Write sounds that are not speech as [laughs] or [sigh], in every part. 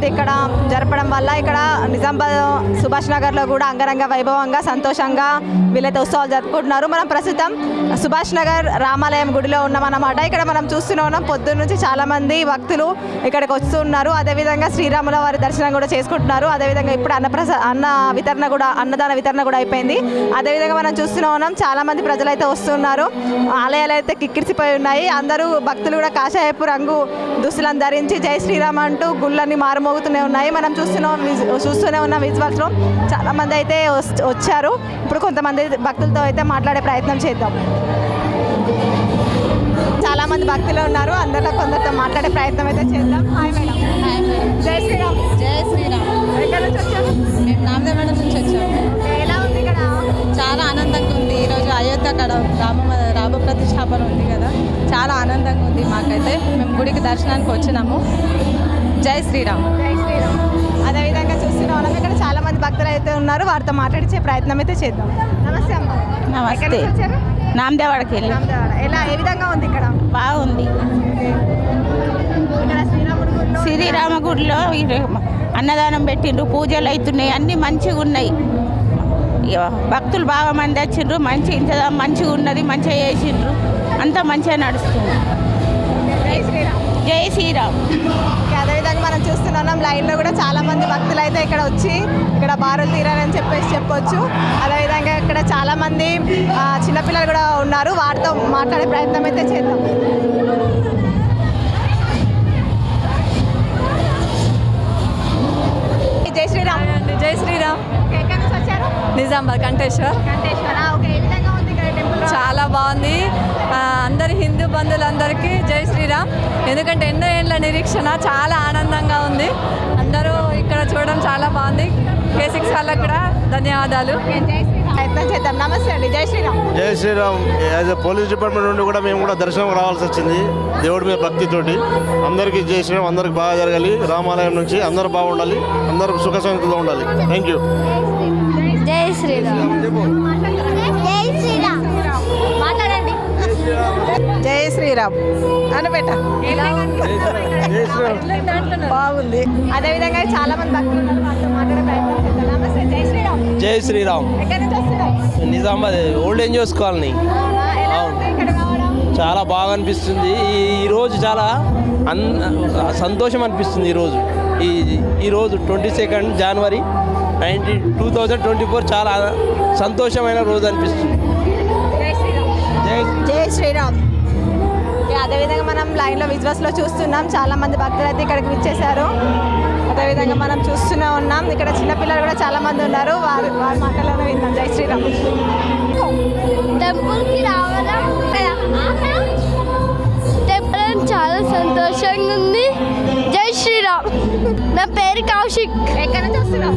సీతమ్మ ఇక్కడ జరపడం వల్ల ఇక్కడ నిజామాబాద్ సుభాష్ నగర్లో కూడా అంగరంగ వైభవంగా సంతోషంగా వీళ్ళైతే ఉత్సవాలు జరుపుకుంటున్నారు. మనం ప్రస్తుతం సుభాష్ నగర్ రామాలయం గుడిలో ఉన్నామన్నమాట. ఇక్కడ మనం చూస్తూనే ఉన్నాం. పొద్దున్న నుంచి చాలామంది భక్తులు ఇక్కడికి వస్తున్నారు. అదేవిధంగా శ్రీరాముల వారి దర్శనం కూడా చేసుకుంటున్నారు. అదేవిధంగా ఇప్పుడు అన్నప్రస అన్న వితరణ కూడా అన్నదాన వితరణ కూడా అయిపోయింది. అదేవిధంగా మనం చూస్తూనే ఉన్నాం. చాలామంది ప్రజలు అయితే వస్తున్నారు. ఆలయాలు అయితే కిక్కిరిసిపోయి ఉన్నాయి. అందరూ భక్తులు కూడా కాషాయపు రంగు దుస్తులను ధరించి జై శ్రీరామ్ అంటూ గుళ్ళని మారుమోగుతూనే ఉన్నాయి. మనం చూస్తున్నాం చూస్తూనే ఉన్న విజువల్స్లో చాలా మంది అయితే వచ్చారు. ఇప్పుడు కొంతమంది భక్తులతో అయితే మాట్లాడే ప్రయత్నం చేద్దాం. చాలా మంది భక్తులు ఉన్నారు అందరితో కొందరితో మాట్లాడే ప్రయత్నం అయితే చేద్దాం. హాయ్ మేడం జై శ్రీరామ్. జై శ్రీరామ్. ఎక్కడి నుంచి వచ్చారు? మేము నామదేవాడ నుంచి వచ్చాము. ఎలా ఉంది ఇక్కడ? చాలా ఆనందంగా ఉంది. ఈరోజు అయోధ్య అక్కడ రామ రామ ప్రతిష్టాపన ఉంది కదా. చాలా ఆనందంగా ఉంది మాకైతే. మేము గుడికి దర్శనానికి వచ్చినాము. జై శ్రీరామ్. జై శ్రీరామ్. అదేవిధంగా చూస్తున్న. వాళ్ళం ఇక్కడ మంది భక్తులు అయితే ఉన్నారు వారితో మాట్లాడించే ప్రయత్నం అయితే చేద్దాం. నమస్తే అమ్మ. నమస్తే. నామదేవాడకి వెళ్ళి. ఎలా ఏ విధంగా ఉంది ఇక్కడ? బాగుంది. శ్రీరామ గుడిలో అన్నదానం పెట్టిండ్రు పూజలు అవుతున్నాయి అన్నీ మంచిగా ఉన్నాయి. భక్తులు బాగా మంది వచ్చిండ్రు మంచి ఇంతదా మంచిగా ఉన్నది మంచిగా చేసిండ్రు. అంతా మంచిగా నడుస్తుంది. జై శ్రీరామ్. చూస్తున్నాం. లైన్లో కూడా చాలా మంది భక్తులు అయితే ఇక్కడ వచ్చి ఇక్కడ బారులు తీరారని చెప్పేసి చెప్పొచ్చు. అదేవిధంగా ఇక్కడ చాలా మంది ఆ, చిన్నపిల్లలు కూడా ఉన్నారు. వారితో మాట్లాడే ప్రయత్నం అయితే చేద్దాం. జై శ్రీరామ్. జై శ్రీరామ్. నిజామాబాద్ కంటేశ్వర్. కంటేశ్వర? ఓకే చాలా బాగుంది. అందరి హిందూ బంధువులందరికీ జై శ్రీరామ్. ఎందుకంటే ఎన్నో ఏళ్ళ నిరీక్షణ చాలా ఆనందంగా ఉంది. అందరూ ఇక్కడ చూడడం చాలా బాగుంది. కే సిక్స్ వాళ్ళకు కూడా ధన్యవాదాలు. ప్రయత్నం చేద్దాం. నమస్తే అండి. జై శ్రీరామ్. జై Shriram. As a police department నుండి కూడా మేము కూడా దర్శనం రావాల్సి వచ్చింది. దేవుడి మీద భక్తితోటి. అందరికీ జై శ్రీరామ్. అందరికి బాగా జరగాలి. రామాలయం నుంచి అందరూ బాగుండాలి. అందరూ సుఖ శాంతితో ఉండాలి థ్యాంక్ యూ జై శ్రీరామ్. జై శ్రీరామ్. అని పెట్ట బాగుంది. అదేవిధంగా చాలా మంది భక్తులు జై Shriram. Nizamabad old age colony చాలా బాగా అనిపిస్తుంది. ఈ ఈరోజు చాలా అన్ సంతోషం అనిపిస్తుంది ఈరోజు ఈ ఈరోజు twenty second January nineteen two thousand twenty four చాలా సంతోషమైన రోజు అనిపిస్తుంది. జై శ్రీరామ్. జై శ్రీరామ్. అదేవిధంగా మనం లైన్లో విజువల్స్లో చూస్తున్నాం. చాలా మంది భక్తులు అయితే ఇక్కడికి విచ్చేశారు. అదేవిధంగా మనం చూస్తూనే ఉన్నాం. ఇక్కడ చిన్నపిల్లలు కూడా చాలా మంది ఉన్నారు. వారి వారి మాటలను విందాం. జై శ్రీరామ్. టెంపుల్కి రావడం టెంపుల్ చాలా సంతోషంగా ఉంది. జై శ్రీరామ్. నా పేరు కౌశిక్. ఎక్కడి నుంచి వస్తున్నాం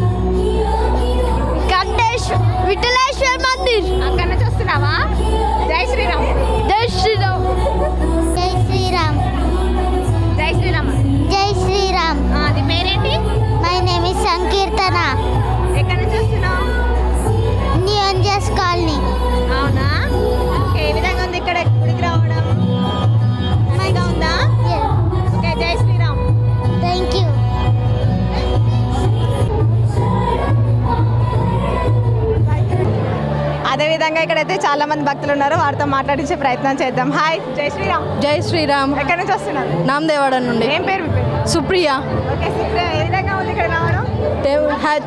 అదేవిధంగా ఇక్కడైతే చాలా మంది భక్తులు ఉన్నారు. వారితో మాట్లాడించే ప్రయత్నం చేద్దాం. హాయ్ జై శ్రీరామ్. జై శ్రీరామ్. ఎక్కడి నుంచి వస్తున్నారు? నామదేవాడ నుండి. ఏం పేరు సుప్రియ. ఓకే సుప్రియ ఏ విధంగా ఉంది ఇక్కడ రావడం?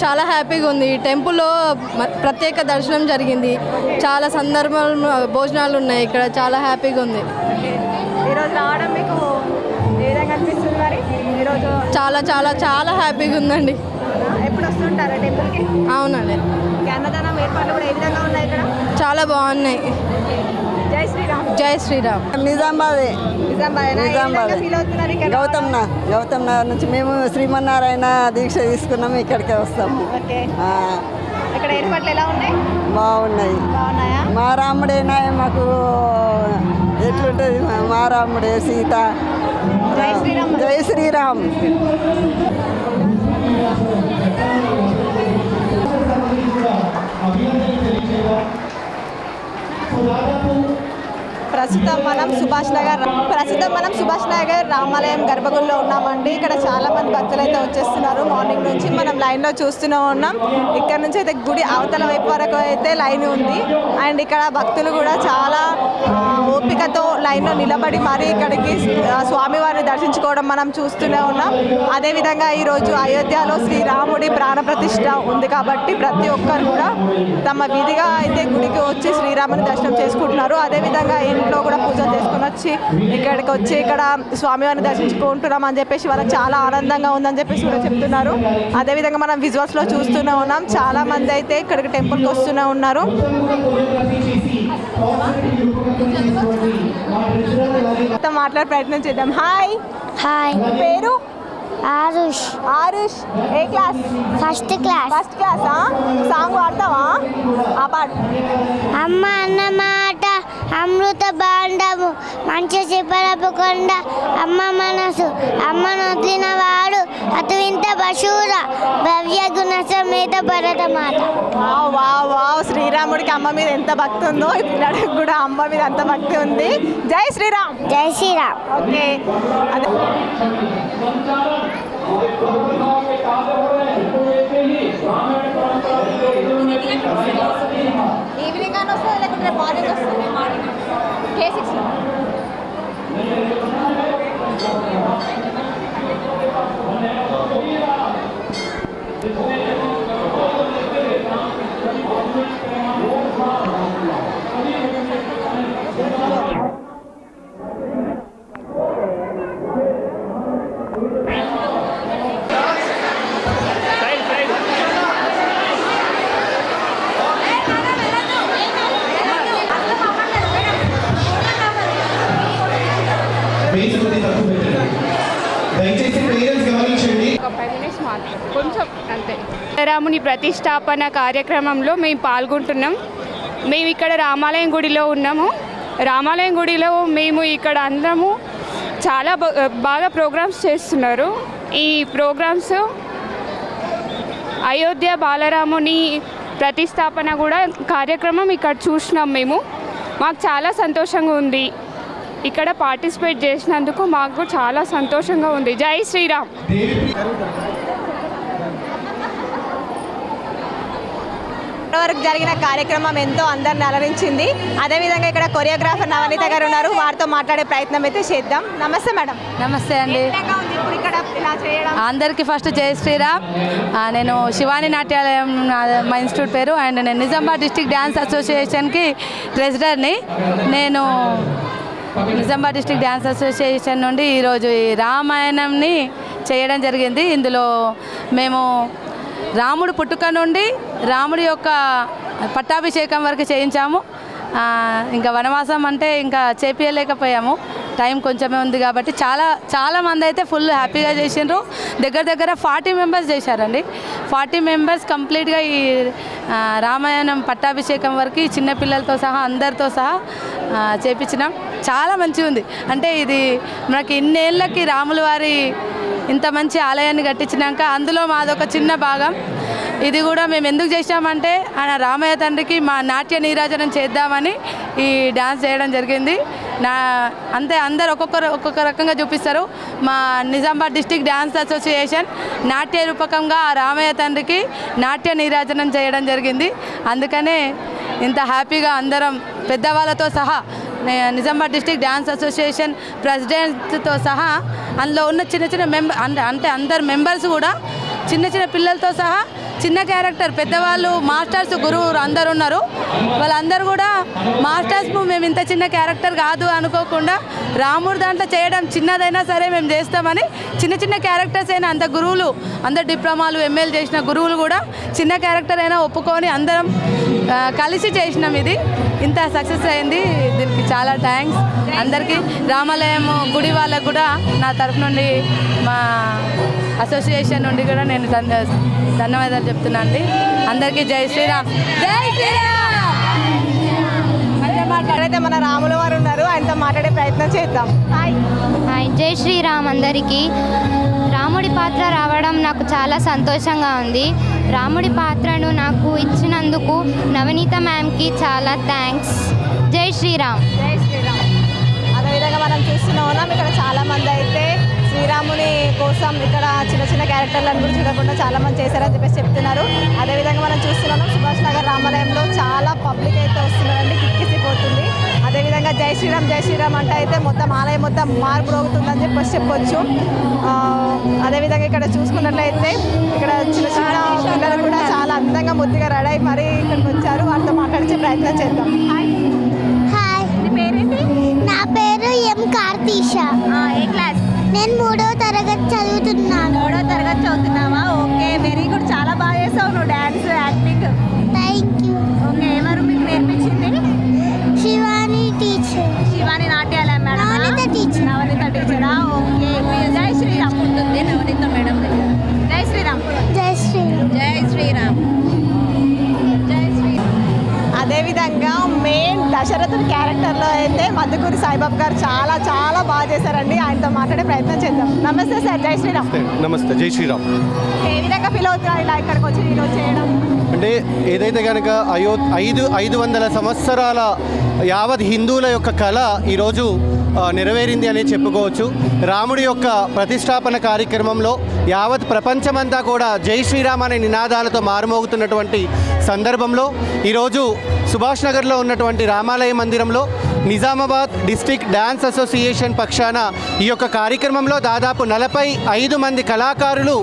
చాలా హ్యాపీగా ఉంది. టెంపుల్లో ప్రత్యేక దర్శనం జరిగింది. చాలా సందర్భాలు భోజనాలు ఉన్నాయి ఇక్కడ. చాలా హ్యాపీగా ఉంది. ఓకే. ఈరోజు రావడం మీకు ఏ విధంగా అనిపిస్తుంది మరి? ఈరోజు చాలా చాలా చాలా హ్యాపీగా ఉందండి. ఎప్పుడు వస్తుంటారా టెంపుల్కి? అవునండి. అన్నదానం ఏర్పాట్లు కూడా ఏ విధంగా ఉన్నాయి ఇక్కడ? చాలా బాగున్నాయి. జై శ్రీరామ్. జై శ్రీరామ్. నిజామాబాదే. నిజామాబాద్. గౌతమ్ నా గౌతమ్ నగర్ నుంచి మేము శ్రీమన్నారాయణ దీక్ష తీసుకున్నాము ఇక్కడికే వస్తాము ఓకే. ఆ, ఇక్కడ ఏర్పాట్లు ఎలా ఉన్నాయి? బాగున్నాయి. బాగున్నాయా? మా రాముడేనా మాకు ఎట్లుంటుంది? మా- మా రాముడే సీత. జై శ్రీరామ్. జై సుభాష్ నగర్ ప్రస్తుతం మనం సుభాష్ నగర్ రామాలయం గర్భగుడిలో ఉన్నామండి. ఇక్కడ చాలా మంది భక్తులు అయితే వచ్చేస్తున్నారు. మార్నింగ్ నుంచి మనం లైన్లో చూస్తూనే ఉన్నాం. ఇక్కడ నుంచి అయితే గుడి అవతల వైపు వరకు అయితే లైన్ ఉంది. అండ్ ఇక్కడ భక్తులు కూడా చాలా ఓపికతో లైన్లో నిలబడి మరీ ఇక్కడికి స్వామివారిని దర్శించుకోవడం మనం చూస్తూనే ఉన్నాం. అదేవిధంగా ఈరోజు అయోధ్యలో శ్రీరాముడి ప్రాణ ప్రతిష్ట ఉంది కాబట్టి ప్రతి ఒక్కరు కూడా తమ విధిగా అయితే గుడికి వచ్చి శ్రీరాముని దర్శనం చేసుకుంటున్నారు. అదేవిధంగా ఇంట్లో కూడా పూజలు చేసుకుని వచ్చి ఇక్కడికి వచ్చి ఇక్కడ స్వామివారిని దర్శించుకుంటున్నాం అని చెప్పేసి వాళ్ళకి చాలా ఆనందంగా ఉందని చెప్పేసి కూడా చెప్తున్నారు. అదేవిధంగా మనం విజువల్స్లో చూస్తూనే ఉన్నాం. చాలా మంది అయితే ఇక్కడికి టెంపుల్కి వస్తూనే ఉన్నారు. మొత్తం మాట్లాడే ప్రయత్నం చేద్దాం. హాయ్ హాయ్ పేరు? ఆరుష్. ఆరుష్. ఏ క్లాస్? ఫస్ట్ క్లాస్ ఫస్ట్ క్లాసా సాంగ్ పాడతావా ఆ పాడు అమ్మ అన్నమాట అమృత బాండము మంచి చెప్పలపకొండ అమ్మ మనసు అమ్మను వదిలిన వాడు అటు వింత పశువుల భవ్య గుణ సమేత భరతమాత వావ్ వావ్ వావ్ శ్రీరాముడికి అమ్మ మీద ఎంత భక్తి ఉందో ఈ పిల్లడికి కూడా అమ్మ మీద అంత భక్తి ఉంది. జై శ్రీరామ్. జై శ్రీరామ్. ఓకే. అదే కొంచెం అంతే. రాముని ప్రతిష్టాపన కార్యక్రమంలో మేము పాల్గొంటున్నాం. మేము ఇక్కడ రామాలయం గుడిలో ఉన్నాము. రామాలయం గుడిలో మేము ఇక్కడ అందరము చాలా బాగా ప్రోగ్రామ్స్ చేస్తున్నారు. ఈ ప్రోగ్రామ్స్ అయోధ్య బాలరాముని ప్రతిష్టాపన కూడా కార్యక్రమం ఇక్కడ చూసినాం మేము. మాకు చాలా సంతోషంగా ఉంది. ఇక్కడ పార్టిసిపేట్ చేసినందుకు మాకు చాలా సంతోషంగా ఉంది. జై శ్రీరామ్. వరకు జరిగిన కార్యక్రమం ఎంతో అందరిని అలరించింది. అదేవిధంగా ఇక్కడ కొరియోగ్రాఫర్ నవనీత గారు ఉన్నారు. వారితో మాట్లాడే ప్రయత్నం అయితే చేద్దాం. నమస్తే మేడం. నమస్తే అండి. అందరికీ ఫస్ట్ జై శ్రీరామ్. నేను శివాని నాట్యాలయం మా ఇన్స్టిట్యూట్ పేరు అండ్ నేను నిజామాబాద్ డిస్టిక్ డ్యాన్స్ అసోసియేషన్కి ప్రెసిడెంట్ని. నేను నిజామాబాద్ డిస్టిక్ డ్యాన్స్ అసోసియేషన్ నుండి ఈరోజు ఈ రామాయణంని చేయడం జరిగింది. ఇందులో మేము రాముడు పుట్టుక నుండి రాముడి యొక్క పట్టాభిషేకం వరకు చేయించాము. ఇంకా వనవాసం అంటే ఇంకా చేపియలేకపోయాము. టైం కొంచెమే ఉంది కాబట్టి చాలా చాలా మంది అయితే ఫుల్ హ్యాపీగా చేసిండ్రు. దగ్గర దగ్గర ఫార్టీ మెంబర్స్ చేశారండి. ఫార్టీ మెంబర్స్ కంప్లీట్గా ఈ రామాయణం పట్టాభిషేకం వరకు చిన్నపిల్లలతో సహా అందరితో సహా చేపించినాం. చాలా మంచిగా ఉంది అంటే ఇది మనకి ఇన్నేళ్ళకి రాముల వారి ఇంత మంచి ఆలయాన్ని కట్టించినాక అందులో మాదొక చిన్న భాగం. ఇది కూడా మేము ఎందుకు చేసామంటే ఆయన రామయ్య తండ్రికి మా నాట్య నీరాజనం చేద్దామని ఈ డ్యాన్స్ చేయడం జరిగింది. నా అంతే అందరు ఒక్కొక్కరు ఒక్కొక్క రకంగా చూపిస్తారు. మా నిజామాబాద్ డిస్టిక్ డ్యాన్స్ అసోసియేషన్ నాట్య రూపకంగా ఆ రామయ్య తండ్రికి నాట్య నీరాజనం చేయడం జరిగింది. అందుకనే ఇంత హ్యాపీగా అందరం పెద్దవాళ్ళతో సహా నిజామాబాద్ డిస్టిక్ డ్యాన్స్ అసోసియేషన్ ప్రెసిడెంట్తో సహా అందులో ఉన్న చిన్న చిన్న మెంబర్ అంటే అందరు మెంబర్స్ కూడా చిన్న చిన్న పిల్లలతో సహా చిన్న క్యారెక్టర్ పెద్దవాళ్ళు మాస్టర్స్ గురువు అందరు ఉన్నారు. వాళ్ళందరూ కూడా మాస్టర్స్ మేము ఇంత చిన్న క్యారెక్టర్ కాదు అనుకోకుండా రాముడు దాంట్లో చేయడం చిన్నదైనా సరే మేము చేస్తామని చిన్న చిన్న క్యారెక్టర్స్ అయినా అంత గురువులు అందరు డిప్లొమాలు ఎంఎల్ చేసిన గురువులు కూడా చిన్న క్యారెక్టర్ అయినా ఒప్పుకొని అందరం కలిసి చేసినాం ఇది. ఇంత సక్సెస్ అయింది. దీనికి చాలా థ్యాంక్స్ అందరికీ రామాలయం గుడి వాళ్ళకు కూడా నా తరఫు నుండి మా అసోసియేషన్ నుండి కూడా నేను ధన్య ధన్యవాదాలు చెప్తున్నా అండి అందరికీ జై శ్రీరామ్. జై శ్రీరామ్! మాట్లాడైతే మన రాముల వారు ఉన్నారు. ఆయనతో మాట్లాడే ప్రయత్నం చేద్దాం. హాయ్ హాయ్ జై శ్రీరామ్ అందరికీ. రాముడి పాత్ర రావడం నాకు చాలా సంతోషంగా ఉంది. రాముడి పాత్రను నాకు ఇచ్చినందుకు నవనీత మ్యామ్కి చాలా థ్యాంక్స్. జై శ్రీరామ్. శ్రీరాముని కోసం ఇక్కడ చిన్న చిన్న క్యారెక్టర్లను కూడా చూడకుండా చాలా మంది చేశారని చెప్పేసి చెప్తున్నారు. అదేవిధంగా మనం చూస్తున్నాం సుభాష్ నగర్ రామాలయంలో చాలా పబ్లిక్ అయితే వస్తున్నారండి. కిక్కిసిపోతుంది. అదేవిధంగా జై శ్రీరామ్ జై శ్రీరామ్ అంటే అయితే మొత్తం ఆలయం మొత్తం మార్పు రోగుతుందని చెప్పేసి చెప్పొచ్చు. అదేవిధంగా ఇక్కడ చూసుకున్నట్లయితే ఇక్కడ చిన్న చిన్న పిల్లలు కూడా చాలా అందంగా ముద్దుగా రెడీ మరీ ఇక్కడికి వచ్చారు. వారితో మాట్లాడించే ప్రయత్నం చేద్దాం. Hi hi. నా పేరు ఎం కార్తీష. ఏ క్లాస్? నేను మూడవ తరగతి చదువుతున్నాను. మూడో తరగతి చదువుతున్నావా? Okay very good. చాలా బాగా చేసావు నువ్వు dance acting. Thank you okay ఎవరు మీకు నేర్పించింది? Shivani teacher Shivani Natyalayam madam Navaneetha teacher. Navaneetha టీచరా okay జై శ్రీరామ్. ఉంటుంది నవనీత మేడం జై శ్రీరామ్. జై శ్రీరామ్. జై శ్రీరామ్. జై శ్రీరామ్. అదేవిధంగా మెయిన్ దశ దశరథుని మధుకూరి సాయిబాబు గారు చాలా చాలా బాగా చేశారండి. ఆయనతో మాట్లాడే ప్రయత్నం చేద్దాం. నమస్తే సార్. జై శ్రీరామ్. నమస్తే. జై శ్రీరామ్. ఏ విధంగా ఫీల్ అవుతున్నారు ఇలా ఇక్కడికి వచ్చి ఈరోజు చేయడం? అంటే ఏదైతే కనుక అయో ఐదు ఐదు వందల సంవత్సరాల యావత్ హిందువుల యొక్క కళ ఈరోజు నెరవేరింది అని చెప్పుకోవచ్చు. రాముడి యొక్క ప్రతిష్టాపన కార్యక్రమంలో యావత్ ప్రపంచమంతా కూడా జై శ్రీరామ్ అనే నినాదాలతో మారుమోగుతున్నటువంటి సందర్భంలో ఈరోజు సుభాష్ నగర్లో ఉన్నటువంటి రామాలయ మందిరంలో నిజామాబాద్ డిస్టిక్ డ్యాన్స్ అసోసియేషన్ పక్షాన ఈ యొక్క కార్యక్రమంలో దాదాపు నలభై ఐదు మంది కళాకారులు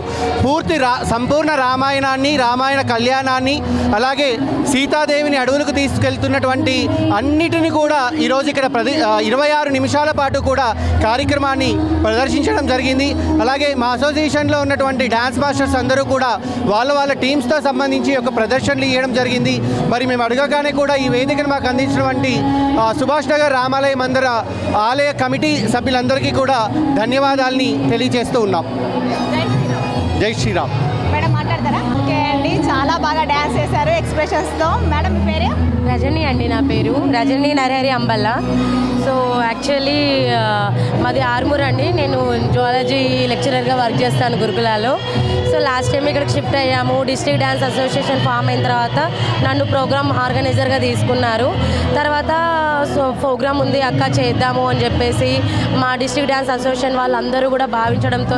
పూర్తి రా సంపూర్ణ రామాయణాన్ని రామాయణ కళ్యాణాన్ని అలాగే సీతాదేవిని అడవులకు తీసుకెళ్తున్నటువంటి అన్నిటిని కూడా ఈరోజు ఇక్కడ ప్రది ఇరవై ఆరు నిమిషాల పాటు కూడా కార్యక్రమాన్ని ప్రదర్శించడం జరిగింది. అలాగే మా అసోసియేషన్లో ఉన్నటువంటి డ్యాన్స్ మాస్టర్స్ అందరూ కూడా వాళ్ళ వాళ్ళ టీమ్స్తో సంబంధించి ఒక ప్రదర్శనలు ఇవ్వడం జరిగింది. మరి మేము అడగగానే కూడా ఈ వేదికను మాకు అందించినటువంటి సుభాష్ నగర్ రామాలయ మందిర ఆలయ కమిటీ సభ్యులందరికీ కూడా ధన్యవాదాలని తెలియజేస్తూ ఉన్నాం. జై శ్రీరామ్. మేడం మాట్లాడతారా? ఓకే అండి. చాలా బాగా డ్యాన్స్ చేశారు ఎక్స్ప్రెషన్స్తో. మేడం మీ పేరు? రజని అండి నా పేరు. రజని నరహరి అంబల్ల. సో యాక్చువల్లీ మాది ఆర్మూర్ అండి. నేను జువాలజీ లెక్చరర్గా వర్క్ చేస్తాను గురుకులాలో. సో లాస్ట్ టైం ఇక్కడ షిఫ్ట్ అయ్యాము. డిస్ట్రిక్ట్ డ్యాన్స్ అసోసియేషన్ ఫామ్ అయిన తర్వాత నన్ను ప్రోగ్రామ్ ఆర్గనైజర్గా తీసుకున్నారు. తర్వాత సో ప్రోగ్రామ్ ఉంది అక్క చేద్దాము అని చెప్పేసి మా డిస్ట్రిక్ట్ డ్యాన్స్ అసోసియేషన్ వాళ్ళందరూ కూడా భావించడంతో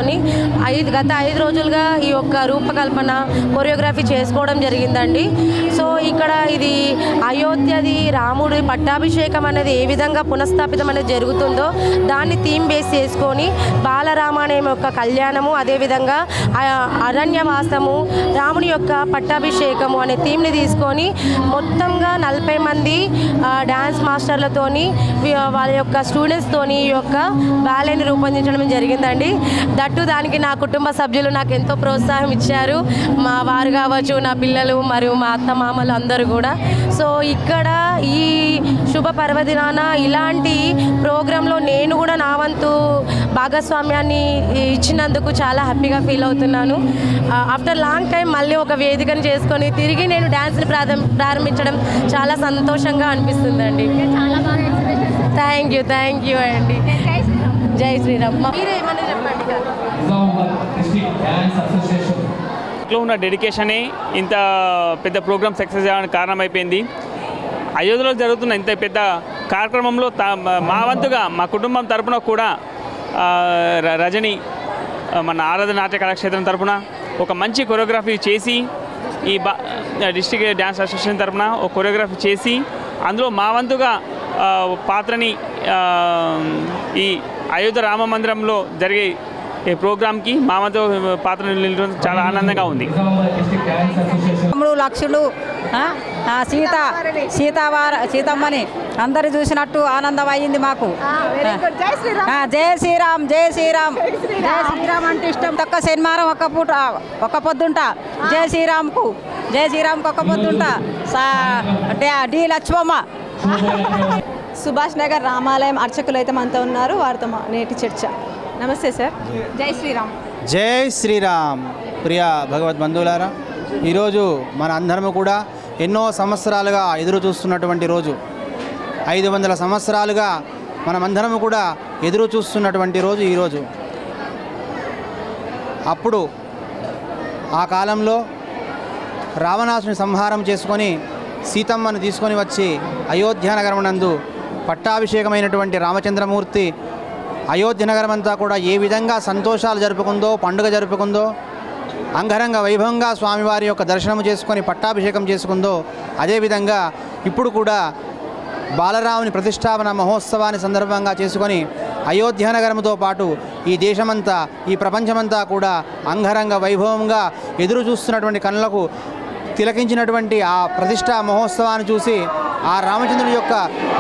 ఐదు గత ఐదు రోజులుగా ఈ యొక్క రూపకల్పన కొరియోగ్రఫీ చేసుకోవడం జరిగిందండి. సో ఇక్కడ ఇది అయోధ్యది రాముడి పట్టాభిషేకం అనేది ఏ విధంగా పునఃస్థాపితం అనేది జరుగుతుందో దాన్ని థీమ్ బేస్ చేసుకొని బాలరామాయణం యొక్క కళ్యాణము అదేవిధంగా అరణ్యవాసము రాముని యొక్క పట్టాభిషేకము అనే థీమ్ని తీసుకొని మొత్తంగా నలభై మంది డ్యాన్స్ మాస్టర్లతోని వాళ్ళ యొక్క స్టూడెంట్స్తోని ఈ యొక్క బ్యాలెని రూపొందించడం జరిగిందండి. దట్టు దానికి నా కుటుంబ సభ్యులు నాకు ఎంతో ప్రోత్సాహం ఇచ్చారు. మా వారు కావచ్చు నా పిల్లలు మరియు మా అత్త మామలు అందరూ కూడా. సో ఇక్కడ ఈ శుభ పర్వదినాన ఇలాంటి ప్రోగ్రాంలో నేను కూడా నా వంతు భాగస్వామ్యాన్ని ఇచ్చినందుకు చాలా హ్యాపీగా ఫీల్ అవుతున్నాను. ఆఫ్టర్ లాంగ్ టైం మళ్ళీ ఒక వేదికను చేసుకొని తిరిగి నేను డ్యాన్స్ని ప్రారం ప్రారంభించడం చాలా సంతోషంగా అనిపిస్తుందండి. థ్యాంక్ యూ థ్యాంక్ యూ అండి. జై శ్రీరామ్. మీరేమన్నా చెప్పండి లో ఉన్న డెడికేషనే ఇంత పెద్ద ప్రోగ్రామ్ సక్సెస్ అవ్వడానికి కారణమైపోయింది. అయోధ్యలో జరుగుతున్న ఇంత పెద్ద కార్యక్రమంలో తా మా వంతుగా మా కుటుంబం తరపున కూడా రజని మన ఆరాధన నాట్య కళాక్షేత్రం తరపున ఒక మంచి కొరియోగ్రఫీ చేసి ఈ బా డిస్ట్రిక్ట్ డ్యాన్స్ అసోసియేషన్ తరపున ఒక కొరియోగ్రఫీ చేసి అందులో మా వంతుగా పాత్రని ఆ, ఈ అయోధ్య రామ మందిరంలో జరిగే ఈ ప్రోగ్రామ్కి మా వంతు పాత్ర నిలవడం చాలా ఆనందంగా ఉంది. ఆ, ఆ సీత సీతావార సీతమ్మని అందరు చూసినట్టు ఆనందం అయ్యింది మాకు జై శ్రీరామ్. ఆ, జై శ్రీరామ్ జై శ్రీరామ్. జై శ్రీరామ్. అంటే ఇష్టం. ఒక్క శనివారం ఒక్క పూట ఒక్క పొద్దుంట. జై శ్రీరామ్కు జై శ్రీరామ్కి ఒక్క పొద్దుంట. డి లక్ష్మమ్మ. [laughs] సుభాష్ నగర్ రామాలయం అర్చకులు అయితే మనతో ఉన్నారు. వారితో మా నేటి చర్చ. నమస్తే సార్. జై శ్రీరామ్. జై శ్రీరామ్. ప్రియ భగవద్ బంధువులారా ఈరోజు మన అందరము కూడా ఎన్నో సంవత్సరాలుగా ఎదురు చూస్తున్నటువంటి రోజు. ఐదు వందల సంవత్సరాలుగా మనమందరము కూడా ఎదురు చూస్తున్నటువంటి రోజు ఈరోజు అప్పుడు ఆ కాలంలో రావణాసుని సంహారం చేసుకొని సీతమ్మను తీసుకొని వచ్చి అయోధ్యానగరమునందు పట్టాభిషేకమైనటువంటి రామచంద్రమూర్తి అయోధ్య నగరమంతా కూడా ఏ విధంగా సంతోషాలు జరుపుకుందో పండుగ జరుపుకుందో అంగరంగ వైభవంగా స్వామివారి యొక్క దర్శనం చేసుకొని పట్టాభిషేకం చేసుకుందో అదేవిధంగా ఇప్పుడు కూడా బాలరాముని ప్రతిష్టాపన మహోత్సవాన్ని సందర్భంగా చేసుకొని అయోధ్యానగరముతో పాటు ఈ దేశమంతా ఈ ప్రపంచమంతా కూడా అంగరంగ వైభవంగా ఎదురు చూస్తున్నటువంటి కళ్ళకు తిలకించినటువంటి ఆ ప్రతిష్టా మహోత్సవాన్ని చూసి ఆ రామచంద్రుని యొక్క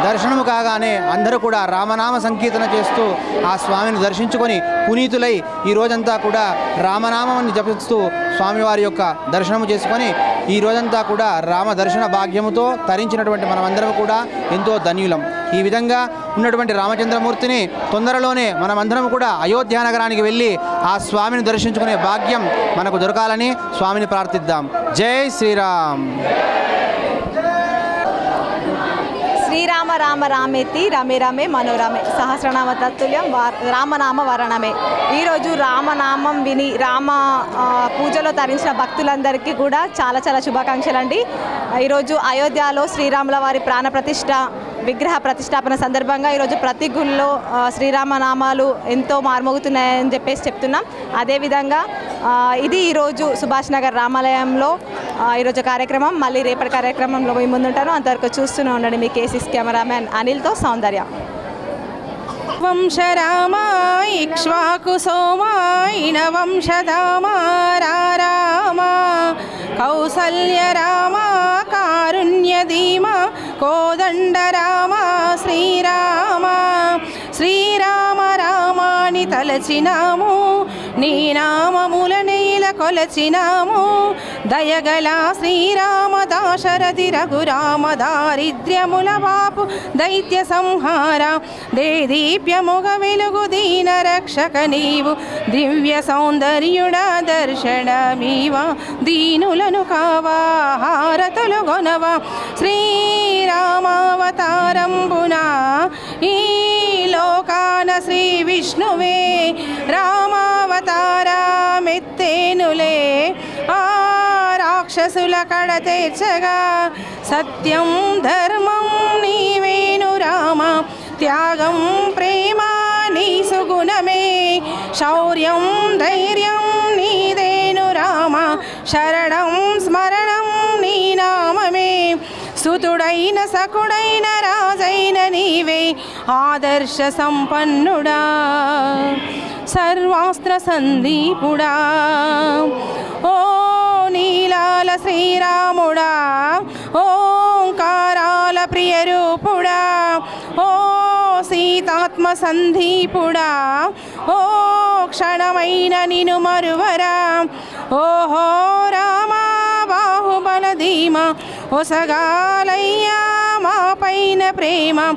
దర్శనము కాగానే అందరూ కూడా రామనామ సంకీర్తన చేస్తూ ఆ స్వామిని దర్శించుకొని పునీతులై ఈ రోజంతా కూడా రామనామాన్ని జపిస్తూ స్వామివారి యొక్క దర్శనము చేసుకొని ఈ రోజంతా కూడా రామ దర్శన భాగ్యముతో తరించినటువంటి మనమందరం కూడా ఎంతో ధన్యులం. ఈ విధంగా ఉన్నటువంటి రామచంద్రమూర్తిని తొందరలోనే మనమందరం కూడా అయోధ్య నగరానికి వెళ్ళి ఆ స్వామిని దర్శించుకునే భాగ్యం మనకు దొరకాలని స్వామిని ప్రార్థిద్దాం. జై శ్రీరామ్. శ్రీరామ రామ రామేతి రమే రమే మనోరమే. సహస్రనామ తత్తుల్యం రామనామ వరణమే. ఈరోజు రామనామం విని రామ పూజలో తరించిన భక్తులందరికీ కూడా చాలా చాలా శుభాకాంక్షలు అండి ఈరోజు అయోధ్యలో శ్రీరాముల వారి ప్రాణ ప్రతిష్ట విగ్రహ ప్రతిష్టాపన సందర్భంగా ఈరోజు ప్రతి గుళ్ళో శ్రీరామనామాలు శ్రీరామ నామాలు ఎంతో మార్మోగుతున్నాయని చెప్పేసి చెప్తున్నాం. అదేవిధంగా ఇది ఈరోజు సుభాష్ నగర్ రామాలయంలో ఈరోజు కార్యక్రమం. మళ్ళీ రేపటి కార్యక్రమంలో మీ ముందుంటాను అంతవరకు చూస్తూనే ఉండండి మీ కేసీస్ కెమెరామ్యాన్ అనిల్తో సౌందర్య. వంశ రామ ఇక్ష్వాకు సోమాయిన వంశధామారామా కౌసల్య రామ కారుణ్య ధీమ కోదండ రామ శ్రీరామ శ్రీరామ రామాని తలచినాము. నీ నామముల నీల కొలచినాము. దయగల శ్రీరామ దాశరథి రఘురామ దారిద్ర్యముల బాపు దైత్య సంహార దేదీప్యముగ వెలుగు దీన రక్షక నీవు. దివ్య సౌందర్యుడ దర్శనమీవా దీనులను కావా హారతులు గొనవా రామావతారంబునా ఈ లోకాన శ్రీ విష్ణువే రామావతారమెత్తేనులే ఆ రాక్షసుల కడ తీర్చగా సత్యం ధర్మం నీవేను రామ త్యాగం ప్రేమ నీ సుగుణమే శౌర్యం ధైర్యం నీదేను రామ శరణం స్మర సుతుడైన సకుడైన రాజైన నీవే ఆదర్శ సంపన్నుడా సర్వాస్త్ర సందీపుడా. ఓ నీలాల శ్రీరాముడా ఓంకారాల ప్రియరూపుడా. ఓ సీతాత్మ సందీపుడా. ఓ క్షణమైన నిను మరువరా. ఓహో రామా బాహుబల ధీమా ఒసగాలయ్యా మా పైన ప్రేమ.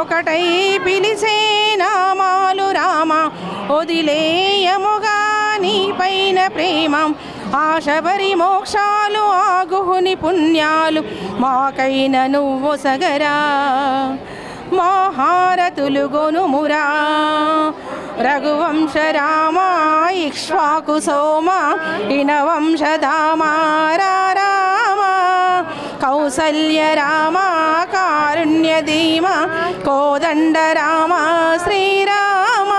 ఒకటై పిలిచే నామాలు రామ. వదిలేయముగా నీ పైన ప్రేమ. ఆశబరి మోక్షాలు ఆగుహుని పుణ్యాలు మాకైన నువ్వు సగరా. మహారతులు గొనుమురా. రఘువంశ రామ ఇక్ష్వాకు సోమ ఇనవంశధామ రామ కౌసల్య రామ కారుణ్య ధీమ కోదండ రామ శ్రీరామ